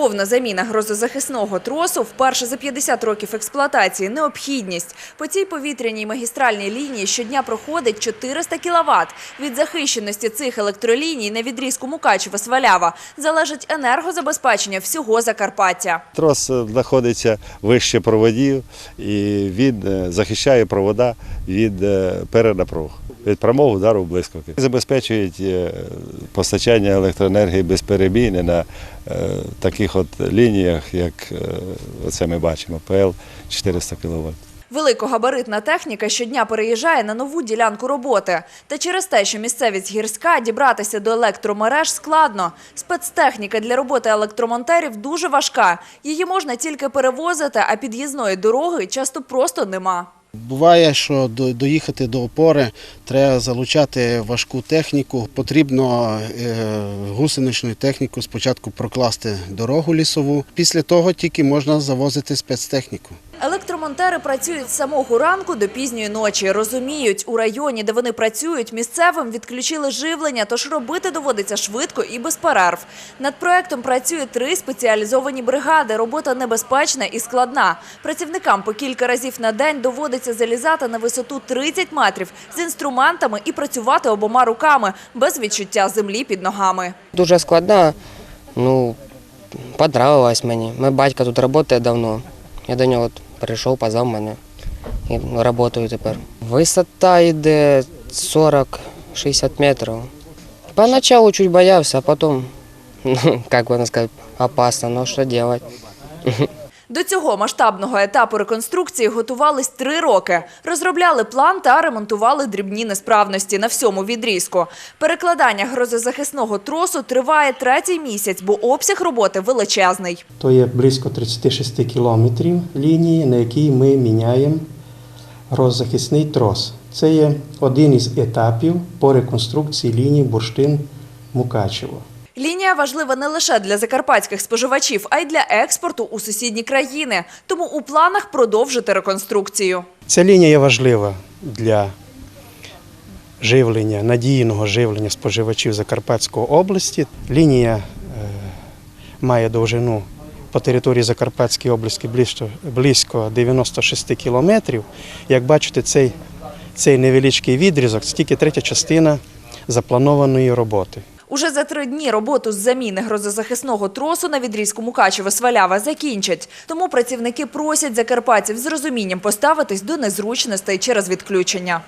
Повна заміна грозозахисного тросу вперше за 50 років експлуатації – необхідність. По цій повітряній магістральній лінії щодня проходить 400 кВт. Від захищеності цих електроліній на відрізку Мукачево-Свалява залежить енергозабезпечення всього Закарпаття. Трос е, знаходиться вище проводів і він е, захищає провода від е, перенапруг, від прямого удару блискавки. Забезпечують е, постачання електроенергії безперебійне на е, таких от лініях, як е, оце ми бачимо, ПЛ 400 кВт. Великогабаритна техніка щодня переїжджає на нову ділянку роботи. Та через те, що місцевість гірська, дібратися до електромереж складно. Спецтехніка для роботи електромонтерів дуже важка. Її можна тільки перевозити, а під'їзної дороги часто просто нема. Буває, що доїхати до опори треба залучати важку техніку. Потрібно гусеничну гусеничною технікою спочатку прокласти дорогу лісову. Після того тільки можна завозити спецтехніку. Електромонтери працюють з самого ранку до пізньої ночі. Розуміють, у районі, де вони працюють, місцевим відключили живлення, тож робити доводиться швидко і без перерв. Над проектом працює три спеціалізовані бригади. Робота небезпечна і складна. Працівникам по кілька разів на день доводиться залізати на висоту 30 метрів з інструментами і працювати обома руками без відчуття землі під ногами. Дуже складна, ну, понравилась мені. Мій батько тут працює давно. Я до нього от прийшов, позвав мене і працюю тепер. Висота йде 40-60 метрів. Поначалу чуть боявся, а потім, ну, як можна сказати, опасно, ну що робити. До цього масштабного етапу реконструкції готувались три роки. Розробляли план та ремонтували дрібні несправності на всьому відрізку. Перекладання грозозахисного тросу триває третій місяць, бо обсяг роботи величезний. То є близько 36 кілометрів лінії, на якій ми міняємо роззахисний трос. Це є один із етапів по реконструкції лінії Бурштин-Мукачево. Лінія важлива не лише для закарпатських споживачів, а й для експорту у сусідні країни. Тому у планах продовжити реконструкцію. Ця лінія важлива для живлення, надійного живлення споживачів Закарпатської області. Лінія е, має довжину по території Закарпатської області близько 96 кілометрів. Як бачите, цей, цей невеличкий відрізок це тільки третя частина запланованої роботи. Уже за три дні роботу з заміни грозозахисного тросу на відрізку Мукачево-Свалява закінчать. Тому працівники просять закарпатців з розумінням поставитись до незручностей через відключення.